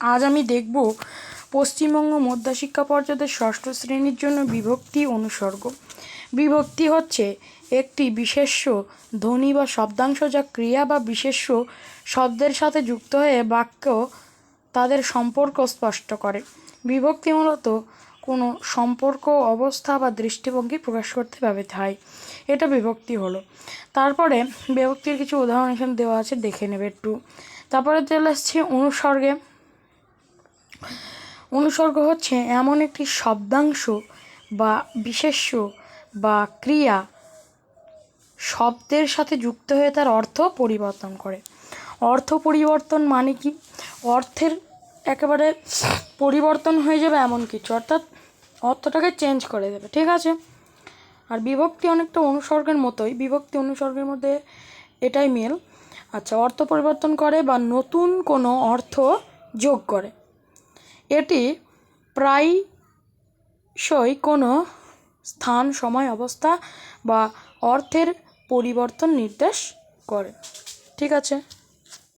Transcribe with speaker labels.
Speaker 1: আজ আমি দেখব পশ্চিমবঙ্গ মধ্যশিক্ষা পর্ষদের ষষ্ঠ শ্রেণির জন্য বিভক্তি অনুসর্গ। বিভক্তি হচ্ছে একটি বিশেষ্য ধ্বনি বা শব্দাংশ যা ক্রিয়া বা বিশেষ্য শব্দের সাথে যুক্ত হয়ে বাক্য তাদের সম্পর্ক স্পষ্ট করে। বিভক্তি মূলত কোনো সম্পর্ক, অবস্থা বা দৃষ্টিভঙ্গি প্রকাশ করতে ব্যবহৃত হয়। এটা বিভক্তি হলো। তারপরে বিভক্তির কিছু উদাহরণ এখানে দেওয়া আছে, দেখে নেবে একটু। তারপরে চলে আসছে অনুসর্গে। অনুসর্গ হচ্ছে এমন একটি শব্দাংশ বা বিশেষ্য বা ক্রিয়া শব্দের সাথে যুক্ত হয়ে তার অর্থ পরিবর্তন করে। অর্থ পরিবর্তন মানে কি? অর্থের একেবারে পরিবর্তন হয়ে যাবে এমন কিছু, অর্থাৎ অর্থটাকে চেঞ্জ করে দেবে, ঠিক আছে? আর বিভক্তি অনেকটা অনুসর্গের মতোই, বিভক্তি অনুসর্গের মধ্যে এটাই মেল। আচ্ছা অর্থ পরিবর্তন করে বা নতুন কোনো অর্থ যোগ করে। এটি প্রায়শই কোনো স্থান সময় অবস্থা বা অর্থের পরিবর্তন নির্দেশ করে। ঠিক আছে?